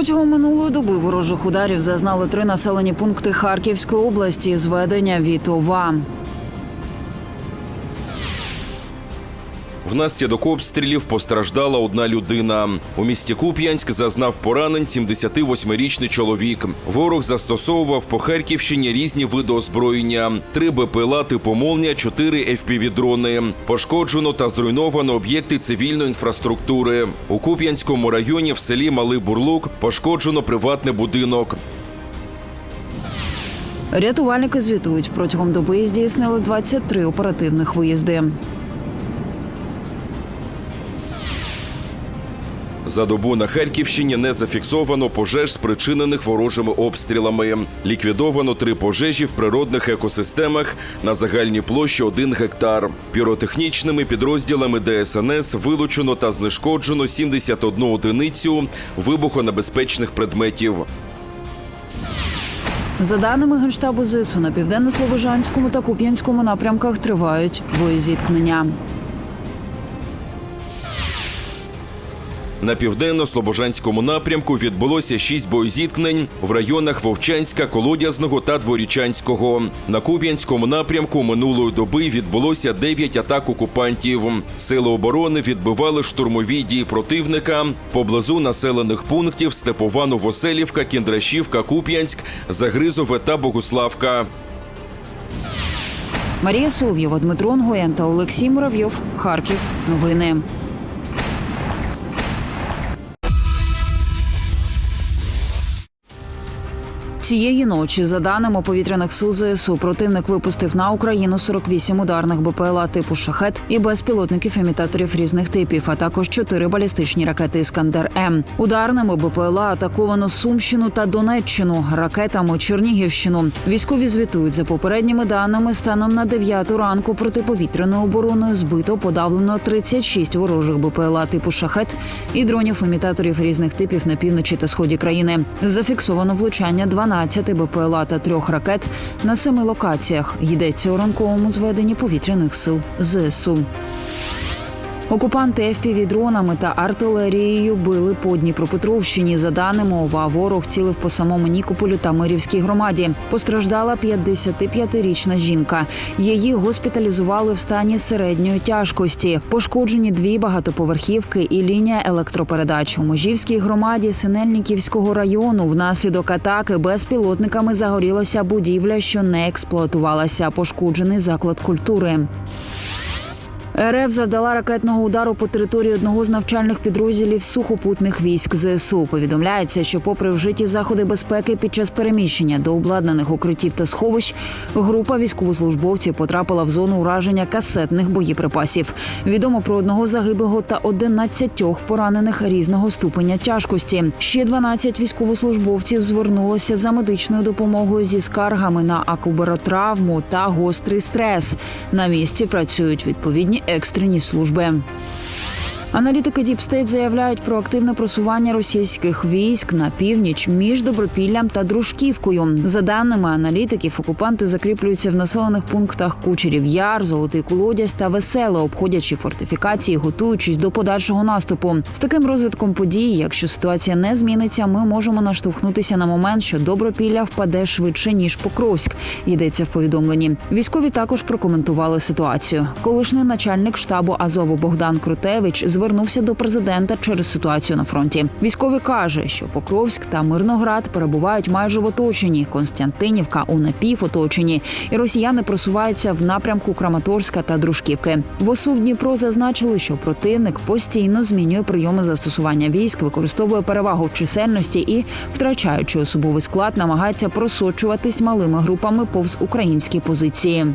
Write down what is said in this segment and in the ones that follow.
Протягом минулої доби ворожих ударів зазнали три населені пункти Харківської області. Зведення від ОВА. Внаслідок обстрілів постраждала одна людина. У місті Куп'янськ зазнав поранень 78-річний чоловік. Ворог застосовував по Харківщині різні види озброєння: три БПЛА типу «Молнія», чотири FPV-дрони. Пошкоджено та зруйновано об'єкти цивільної інфраструктури. У Куп'янському районі в селі Малий Бурлук пошкоджено приватний будинок. Рятувальники звітують протягом доби здійснили 23 оперативних виїзди. За добу на Харківщині не зафіксовано пожеж, спричинених ворожими обстрілами. Ліквідовано три пожежі в природних екосистемах на загальній площі 1 гектар. Піротехнічними підрозділами ДСНС вилучено та знешкоджено 71 одиницю вибухонебезпечних предметів. За даними генштабу ЗСУ, на південно-слобожанському та куп'янському напрямках тривають боєзіткнення. На південно-слобожанському напрямку відбулося шість боєзіткнень в районах Вовчанська, Колодязного та Дворічанського. На Куб'янському напрямку минулої доби відбулося дев'ять атак окупантів. Сили оборони відбивали штурмові дії противника поблизу населених пунктів Степова Новоселівка, Кіндрашівка, Куп'янськ, Загризове та Богуславка. Марія Солов'єва, Дмитро Нгоєн та Олексій Муравйов. Харків. Новини. Цієї ночі, за даними повітряних сил ЗСУ, противник випустив на Україну 48 ударних БПЛА типу шахет і безпілотників імітаторів різних типів, а також 4 балістичні ракети Іскандер М. Ударними БПЛА атаковано Сумщину та Донеччину, ракетами Чернігівщину. Військові звітують за попередніми даними. Станом на 9 ранку протиповітряною обороною збито подавлено 36 ворожих БПЛА типу шахет і дронів імітаторів різних типів на півночі та сході країни. Зафіксовано влучання 12 БПЛА та трьох ракет на семи локаціях. Йдеться у ранковому зведенні повітряних сил ЗСУ. Окупанти FPV-дронами та артилерією били по Дніпропетровщині. За даними ОВА, ворог цілив по самому Нікополю та Мирівській громаді. Постраждала 55-річна жінка. Її госпіталізували в стані середньої тяжкості. Пошкоджені дві багатоповерхівки і лінія електропередач. У Можівській громаді Синельниківського району внаслідок атаки безпілотниками загорілася будівля, що не експлуатувалася. Пошкоджений заклад культури. РФ завдала ракетного удару по території одного з навчальних підрозділів сухопутних військ ЗСУ. Повідомляється, що, попри вжиті заходи безпеки під час переміщення до обладнаних укриттів та сховищ, група військовослужбовців потрапила в зону ураження касетних боєприпасів. Відомо про одного загиблого та 11 поранених різного ступеня тяжкості. Ще 12 військовослужбовців звернулося за медичною допомогою зі скаргами на акуберотравму та гострий стрес. На місці працюють відповідні екстрені служби. Аналітики Діпстейт заявляють про активне просування російських військ на північ між Добропіллям та Дружківкою. За даними аналітиків, окупанти закріплюються в населених пунктах Кучерів Яр, Золотий Колодязь та Веселе, обходячи фортифікації, готуючись до подальшого наступу. З таким розвитком подій, якщо ситуація не зміниться, ми можемо наштовхнутися на момент, що Добропілля впаде швидше ніж Покровськ. Йдеться в повідомленні. Військові також прокоментували ситуацію. Колишній начальник штабу Азову Богдан Крутевич звернувся до президента через ситуацію на фронті. Військовий каже, що Покровськ та Мирноград перебувають майже в оточенні. Константинівка у напівоточенні, і росіяни просуваються в напрямку Краматорська та Дружківки. В ОСУ в Дніпро зазначили, що противник постійно змінює прийоми застосування військ, використовує перевагу в чисельності і, втрачаючи особовий склад, намагається просочуватись малими групами повз українські позиції.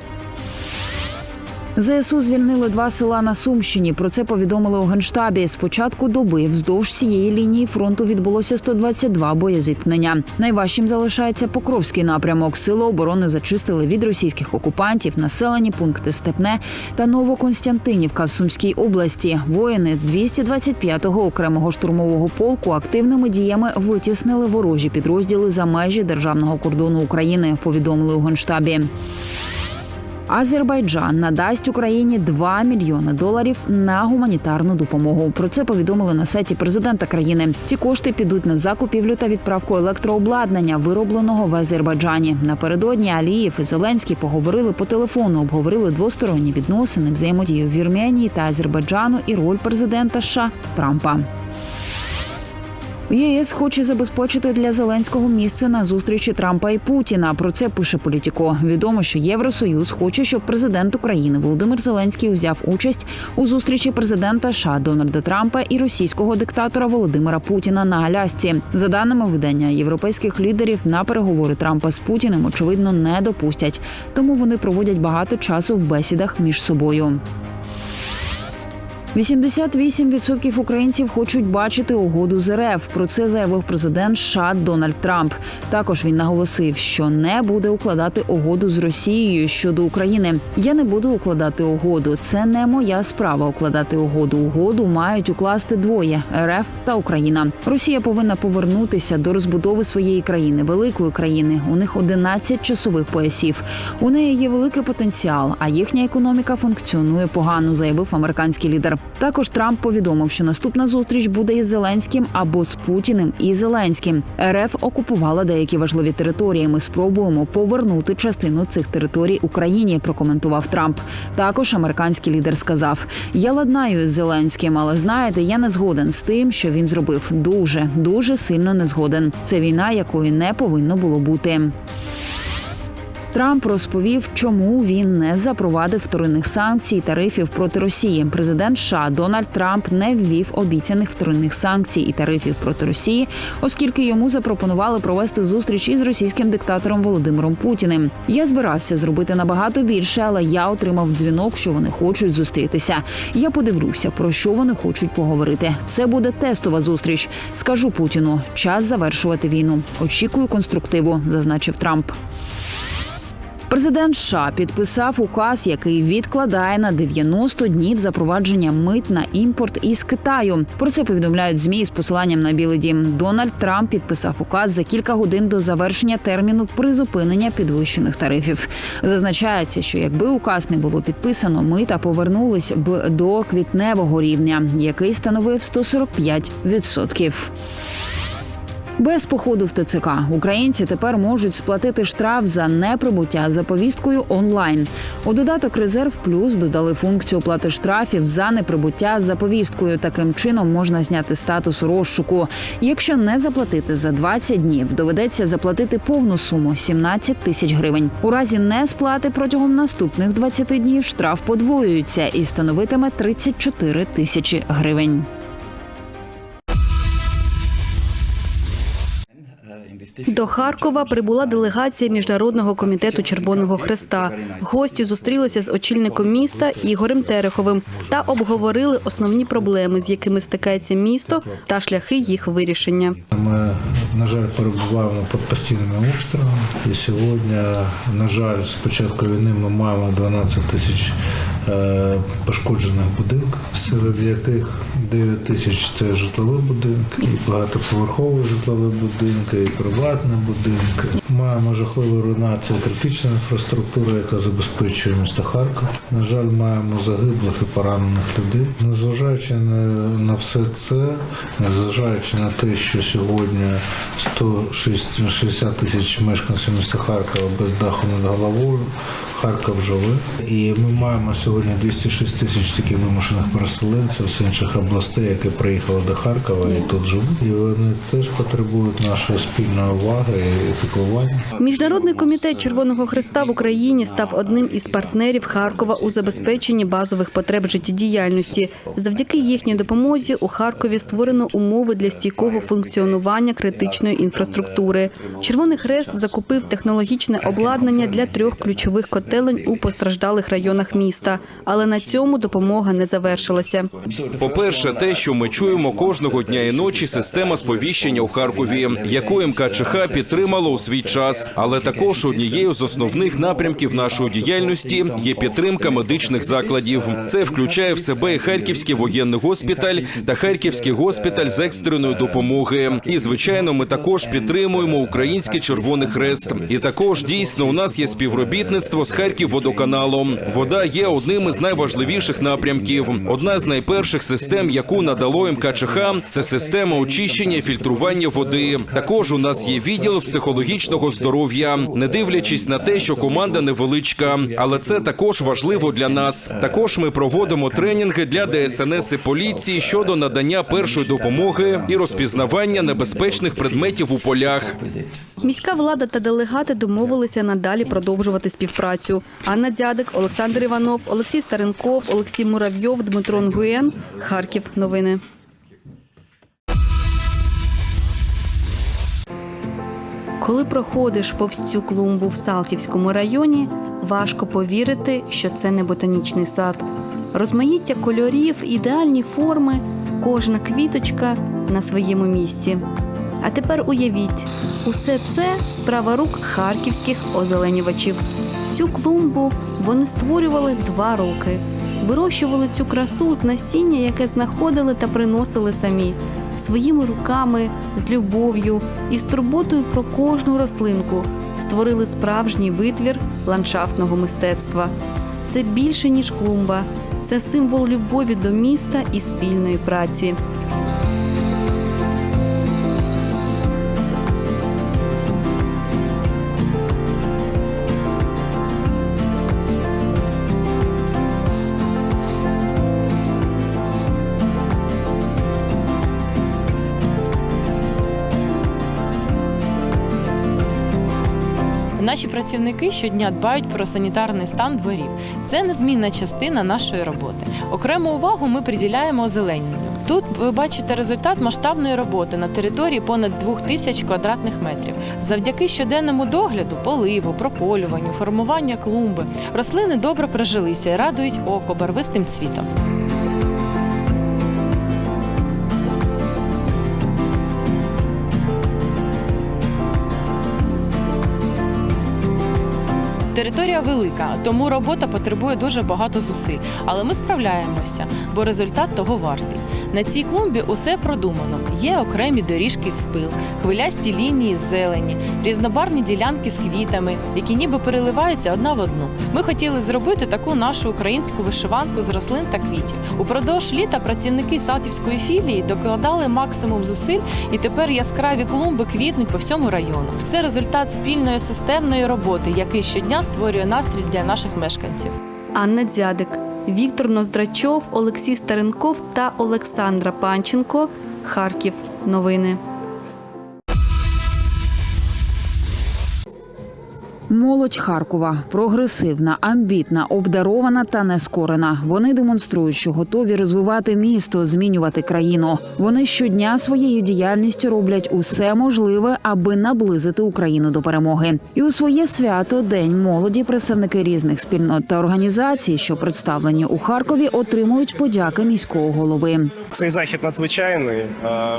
ЗСУ звільнили два села на Сумщині. Про це повідомили у генштабі. З початку доби вздовж цієї лінії фронту відбулося 122 боєзіткнення. Найважчим залишається Покровський напрямок. Сили оборони зачистили від російських окупантів населені пункти Степне та Новоконстантинівка в Сумській області. Воїни 225-го окремого штурмового полку активними діями витіснили ворожі підрозділи за межі державного кордону України. Повідомили у генштабі. Азербайджан надасть Україні 2 мільйони доларів на гуманітарну допомогу. Про це повідомили на сайті президента країни. Ці кошти підуть на закупівлю та відправку електрообладнання, виробленого в Азербайджані. Напередодні Алієв і Зеленський поговорили по телефону, обговорили двосторонні відносини, взаємодію Вірменії та Азербайджану і роль президента США Трампа. ЄС хоче забезпечити для Зеленського місце на зустрічі Трампа і Путіна. Про це пише Політіко. Відомо, що Євросоюз хоче, щоб президент України Володимир Зеленський узяв участь у зустрічі президента США Дональда Трампа і російського диктатора Володимира Путіна на Алясці. За даними видання європейських лідерів, на переговори Трампа з Путіним очевидно не допустять, тому вони проводять багато часу в бесідах між собою. 88% українців хочуть бачити угоду з РФ. Про це заявив президент США Дональд Трамп. Також він наголосив, що не буде укладати угоду з Росією щодо України. Я не буду укладати угоду. Це не моя справа укладати угоду. Угоду мають укласти двоє РФ та Україна. Росія повинна повернутися до розбудови своєї країни, великої країни. У них 11 часових поясів. У неї є великий потенціал, а їхня економіка функціонує погано, заявив американський лідер. Також Трамп повідомив, що наступна зустріч буде із Зеленським або з Путіним і Зеленським. РФ окупувала деякі важливі території. Ми спробуємо повернути частину цих територій Україні. Прокоментував Трамп. Також американський лідер сказав: Я ладнаю з Зеленським, але знаєте, я не згоден з тим, що він зробив. Дуже дуже сильно не згоден. Це війна, якої не повинно було бути. Трамп розповів, чому він не запровадив вторинних санкцій тарифів проти Росії. Президент США Дональд Трамп не ввів обіцяних вторинних санкцій і тарифів проти Росії, оскільки йому запропонували провести зустріч із російським диктатором Володимиром Путіним. Я збирався зробити набагато більше, але я отримав дзвінок, що вони хочуть зустрітися. Я подивлюся, про що вони хочуть поговорити. Це буде тестова зустріч. Скажу Путіну, час завершувати війну. Очікую конструктиву, зазначив Трамп. Президент США підписав указ, який відкладає на 90 днів запровадження мит на імпорт із Китаю. Про це повідомляють змі з посиланням на Білий Дім. Дональд Трамп підписав указ за кілька годин до завершення терміну призупинення підвищених тарифів. Зазначається, що якби указ не було підписано, мита повернулись б до квітневого рівня, який становив 145%. Без походу в ТЦК українці тепер можуть сплатити штраф за неприбуття за повісткою онлайн. У додаток Резерв Плюс додали функцію оплати штрафів за неприбуття за повісткою. Таким чином можна зняти статус розшуку. Якщо не заплатити за 20 днів, доведеться заплатити повну суму 17 тисяч гривень. У разі несплати протягом наступних 20 днів штраф подвоюється і становитиме 34 тисячі гривень. До Харкова прибула делегація міжнародного комітету Червоного Хреста. Гості зустрілися з очільником міста Ігорем Тереховим та обговорили основні проблеми, з якими стикається місто, та шляхи їх вирішення. Ми, на жаль, перебуваємо під постійними обстрілами. І сьогодні, на жаль, з початку війни ми маємо 12 тисяч пошкоджених будинків, серед яких 9 тисяч це житлові будинки, і багатоповерхові житлові будинки, і приватні будинки. Маємо жахливу руйнацію критичної інфраструктури, яка забезпечує місто Харків. На жаль, маємо загиблих і поранених людей. Незважаючи на, на все це, незважаючи на те, що сьогодні 160 тисяч мешканців міста Харкова без даху над головою. Харків живе. І ми маємо сьогодні 206 тисяч таких вимушених переселенців з інших областей, які приїхали до Харкова і тут живуть. І вони теж потребують нашої спільної уваги і піклування. Міжнародний комітет Червоного Хреста в Україні став одним із партнерів Харкова у забезпеченні базових потреб життєдіяльності. Завдяки їхній допомозі у Харкові створено умови для стійкого функціонування критичної інфраструктури. Червоний Хрест закупив технологічне обладнання для трьох ключових котелень у постраждалих районах міста. Але на цьому допомога не завершилася. По-перше, те, що ми чуємо кожного дня і ночі, система сповіщення у Харкові, яку МКЧХ підтримало у свій час. Але також однією з основних напрямків нашої діяльності є підтримка медичних закладів. Це включає в себе і Харківський воєнний госпіталь та Харківський госпіталь з екстреної допомоги. І звичайно, ми також підтримуємо Український Червоний Хрест. І також дійсно у нас є співробітництво з Харківводоканалом. Вода є одним із найважливіших напрямків. Одна з найперших систем, яку надало МКЧХ, це система очищення і фільтрування води. Також у нас є відділ психологічного здоров'я, не дивлячись на те, що команда невеличка, але це також важливо для нас. Також ми проводимо тренінги для ДСНС і поліції щодо надання першої допомоги і розпізнавання небезпечних предметів у полях. Міська влада та делегати домовилися надалі продовжувати співпрацю. Анна Дзядик, Олександр Іванов, Олексій Старенков, Олексій Муравйов, Дмитро Нгуєн. Харків. Новини. Коли проходиш повз цю клумбу в Салтівському районі, важко повірити, що це не ботанічний сад. Розмаїття кольорів, ідеальні форми, кожна квіточка на своєму місці. А тепер уявіть, усе це справа рук харківських озеленювачів. Цю клумбу вони створювали два роки. Вирощували цю красу з насіння, яке знаходили та приносили самі своїми руками, з любов'ю і з турботою про кожну рослинку. Створили справжній витвір ландшафтного мистецтва. Це більше ніж клумба, це символ любові до міста і спільної праці. Наші працівники щодня дбають про санітарний стан дворів. Це незмінна частина нашої роботи. Окрему увагу ми приділяємо озелененню. Тут ви бачите результат масштабної роботи на території понад 2000 квадратних метрів. Завдяки щоденному догляду, поливу, прополюванню, формуванню клумби, рослини добре прижилися і радують око барвистим цвітом. Територія велика, тому робота потребує дуже багато зусиль. Але ми справляємося, бо результат того вартий. На цій клумбі усе продумано. Є окремі доріжки з спил, хвилясті лінії з зелені, різнобарвні ділянки з квітами, які ніби переливаються одна в одну. Ми хотіли зробити таку нашу українську вишиванку з рослин та квітів. Упродовж літа працівники Салтівської філії докладали максимум зусиль, і тепер яскраві клумби квітнуть по всьому району. Це результат спільної системної роботи, який щодня створює настрій для наших мешканців. Анна Дзядик, Віктор Ноздрачов, Олексій Старенков та Олександра Панченко. Харків. Новини. Молодь Харкова прогресивна, амбітна, обдарована та нескорена. Вони демонструють, що готові розвивати місто, змінювати країну. Вони щодня своєю діяльністю роблять усе можливе, аби наблизити Україну до перемоги. І у своє свято День молоді представники різних спільнот та організацій, що представлені у Харкові, отримують подяки міського голови. Цей захід надзвичайний. Е,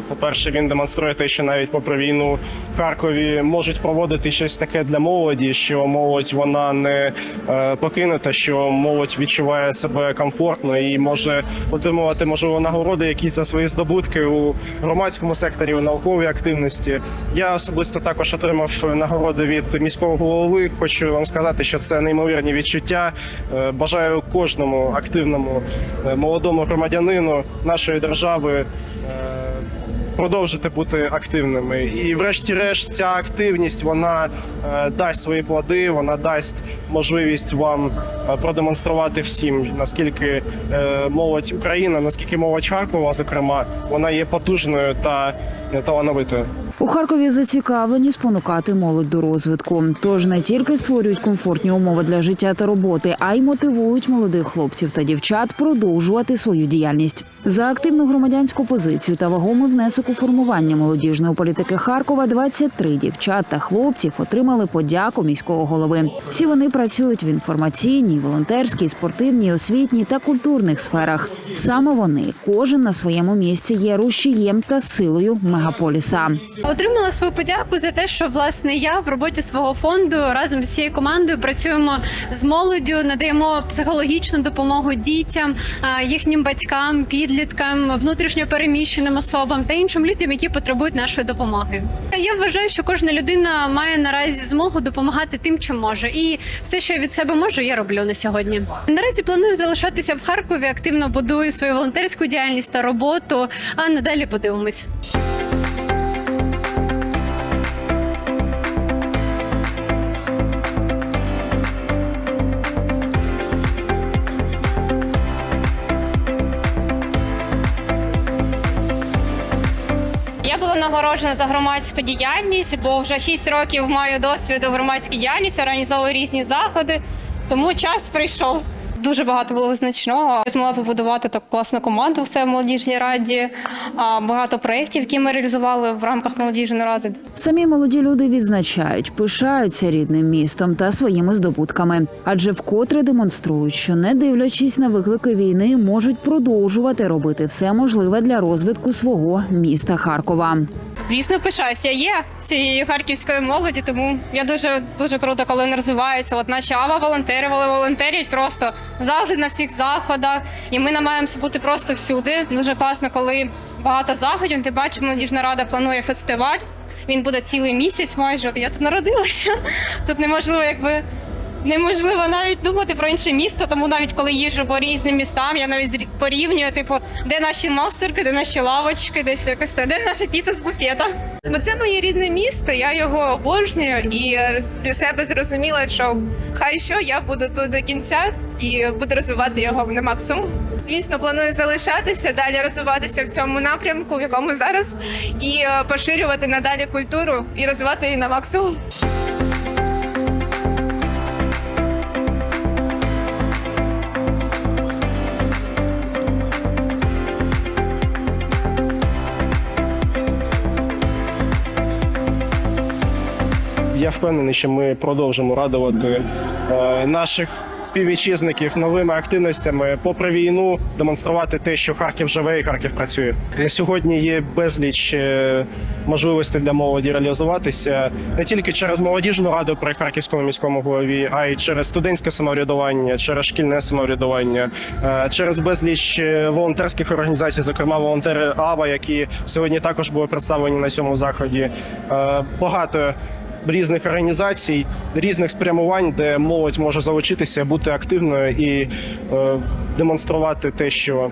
По-перше, він демонструє те, що навіть попри війну в Харкові можуть проводити щось таке для молоді, що молодь вона не е, покинута, що молодь відчуває себе комфортно і може отримувати можливо нагороди якісь за свої здобутки у громадському секторі, у науковій активності. Я особисто також отримав нагороди від міського голови. Хочу вам сказати, що це неймовірні відчуття. Е, Бажаю кожному активному е, молодому громадянину нашої держави. Продовжити бути активними, і, врешті-решт, ця активність вона е, дасть свої плоди, вона дасть можливість вам е, продемонструвати всім, наскільки е, молодь Україна, наскільки молодь Харкова, зокрема, вона є потужною та талановитою. У Харкові зацікавлені спонукати молодь до розвитку. Тож не тільки створюють комфортні умови для життя та роботи, а й мотивують молодих хлопців та дівчат продовжувати свою діяльність. За активну громадянську позицію та вагомий внесок у формування молодіжної політики Харкова 23 дівчат та хлопців отримали подяку міського голови. Всі вони працюють в інформаційній, волонтерській, спортивній, освітній та культурних сферах. Саме вони, кожен на своєму місці, є рушієм та силою мегаполіса. Отримала свою подяку за те, що власне я в роботі свого фонду разом з цією командою працюємо з молоддю, надаємо психологічну допомогу дітям, їхнім батькам, підліткам. Підліткам, внутрішньо переміщеним особам та іншим людям, які потребують нашої допомоги. Я вважаю, що кожна людина має наразі змогу допомагати тим, чим може, і все, що я від себе можу, я роблю на сьогодні. Наразі планую залишатися в Харкові, активно будую свою волонтерську діяльність та роботу. А надалі подивимось. Нагороджена за громадську діяльність, бо вже 6 років маю досвіду у громадській діяльності, організовую різні заходи, тому час прийшов. Дуже багато було визначного. Змогла побудувати таку класну команду в себе в молодіжній раді. Багато проєктів, які ми реалізували в рамках молодіжної ради. Самі молоді люди відзначають, пишаються рідним містом та своїми здобутками, адже вкотре демонструють, що не дивлячись на виклики війни, можуть продовжувати робити все можливе для розвитку свого міста Харкова. Звісно, пишаюся. Є цією харківською молоді, тому я дуже дуже круто, коли вони розвиваються. От наші ава волонтерували, волонтерять просто завжди на всіх заходах. І ми намагаємося бути просто всюди. Дуже класно, коли багато заходів. Ти бачиш, молодіжна рада планує фестиваль. Він буде цілий місяць. Майже я тут народилася. Тут неможливо, якби. Неможливо навіть думати про інше місто, тому навіть коли їжджу по різним містам, я навіть порівнюю, типу, де наші мастер де наші лавочки, десь якось де наша піца з буфета. Бо це моє рідне місто, я його обожнюю і для себе зрозуміла, що хай що я буду тут до кінця і буду розвивати його на максимум. Звісно, планую залишатися, далі розвиватися в цьому напрямку, в якому зараз, і е, поширювати надалі культуру і розвивати її на максимум. Впевнений, що ми продовжимо радувати е, наших співвітчизників новими активностями попри війну, демонструвати те, що Харків живе і Харків працює. На сьогодні є безліч е, можливостей для молоді реалізуватися не тільки через молодіжну раду при харківському міському голові, а й через студентське самоврядування, через шкільне самоврядування, е, через безліч волонтерських організацій, зокрема волонтери АВА, які сьогодні також були представлені на цьому заході. Багато різних організацій, різних спрямувань, де молодь може залучитися, бути активною і е, демонструвати те, що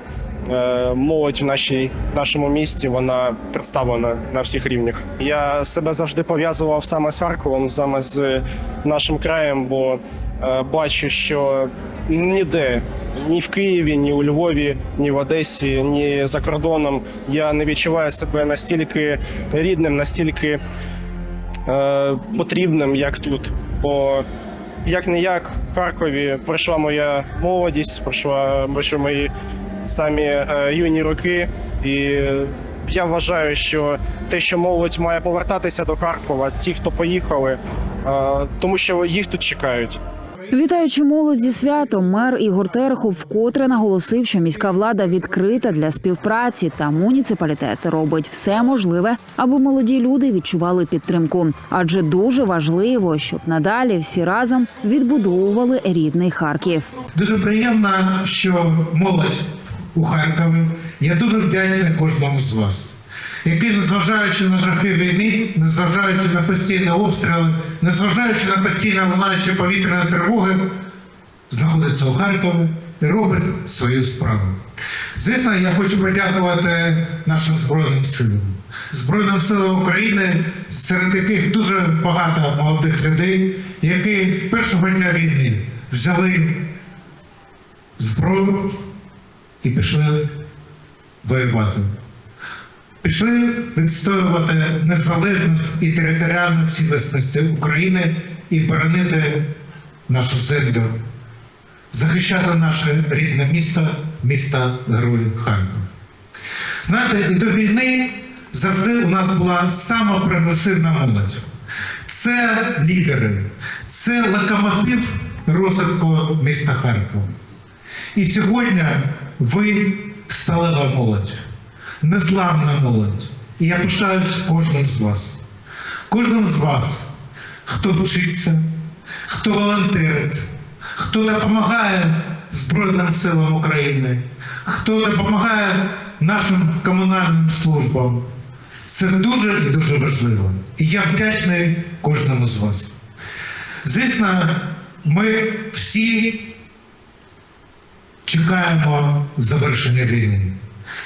е, молодь в нашій нашому місті вона представлена на всіх рівнях. Я себе завжди пов'язував саме з Харковом, саме з нашим краєм, бо е, бачу, що ніде. Ні в Києві, ні у Львові, ні в Одесі, ні за кордоном я не відчуваю себе настільки рідним, настільки е, потрібним, як тут. Бо як не як в Харкові пройшла моя молодість, пройшла пройшли мої самі е, юні роки. І я вважаю, що те, що молодь має повертатися до Харкова, ті, хто поїхали, е, тому що їх тут чекають. Вітаючи молодь зі святом, мер Ігор Терехов вкотре наголосив, що міська влада відкрита для співпраці та муніципалітет робить все можливе, аби молоді люди відчували підтримку. Адже дуже важливо, щоб надалі всі разом відбудовували рідний Харків. Дуже приємно, що молодь у Харкові. Я дуже вдячний кожному з вас, який, незважаючи на жахи війни, незважаючи на постійні обстріли, незважаючи на постійно лунаючі повітряні тривоги, знаходиться у Харкові і робить свою справу. Звісно, я хочу подякувати нашим Збройним силам. Збройним силам України, серед яких дуже багато молодих людей, які з першого дня війни взяли зброю і пішли воювати. Пішли відстоювати незалежність і територіальну цілісність України і боронити нашу землю, захищати наше рідне місто, місто Герой Харків. Знаєте, і до війни завжди у нас була сама прогресивна молодь. Це лідери, це локомотив розвитку міста Харкова. І сьогодні ви сталева молодь, незламна молодь. І я пишаюсь кожним з вас. Кожним з вас, хто вчиться, хто волонтерить, хто допомагає Збройним силам України, хто допомагає нашим комунальним службам. Це дуже і дуже важливо. І я вдячний кожному з вас. Звісно, ми всі чекаємо завершення війни.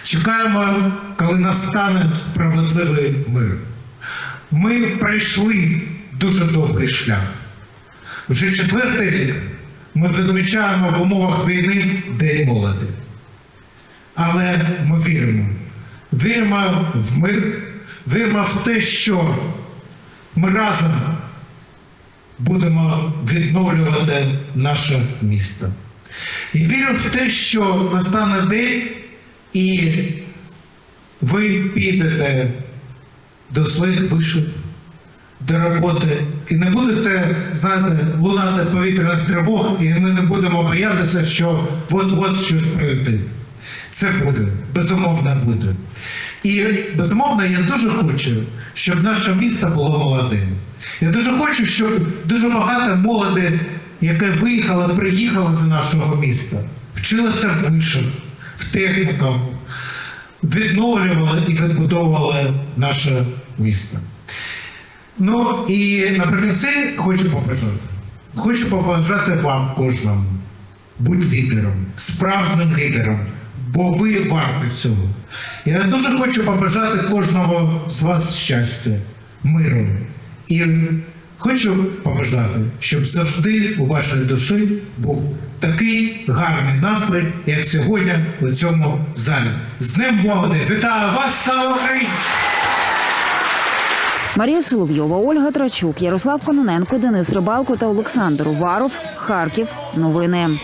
Чекаємо, коли настане справедливий мир. Ми пройшли дуже довгий шлях. Вже четвертий рік ми відмічаємо в умовах війни День молоді. Але ми віримо. Віримо в мир, віримо в те, що ми разом будемо відновлювати наше місто. І вірю в те, що настане день, і ви підете до своїх вишив, до роботи, і не будете, знаєте, лунати повітряних тривог, і ми не будемо боятися, що от-от щось прийде. Це буде, безумовно буде. І безумовно, я дуже хочу, щоб наше місто було молодим. Я дуже хочу, щоб дуже багато молоді, яке виїхало, приїхало до нашого міста, вчилося в вишах, в техніках, відновлювали і відбудовували наше місто. Ну і наприкінці хочу побажати. Хочу побажати вам кожному. Будь лідером, справжнім лідером, бо ви варті цього. Я дуже хочу побажати кожному з вас щастя, миру. І хочу побажати, щоб завжди у вашій душі був такий гарний настрій, як сьогодні у цьому залі. З Днем молоді! Вітаю вас, слава Україні! Марія Соловйова, Ольга Трачук, Ярослав Кононенко, Денис Рибалко та Олександр Уваров. Харків. Новини.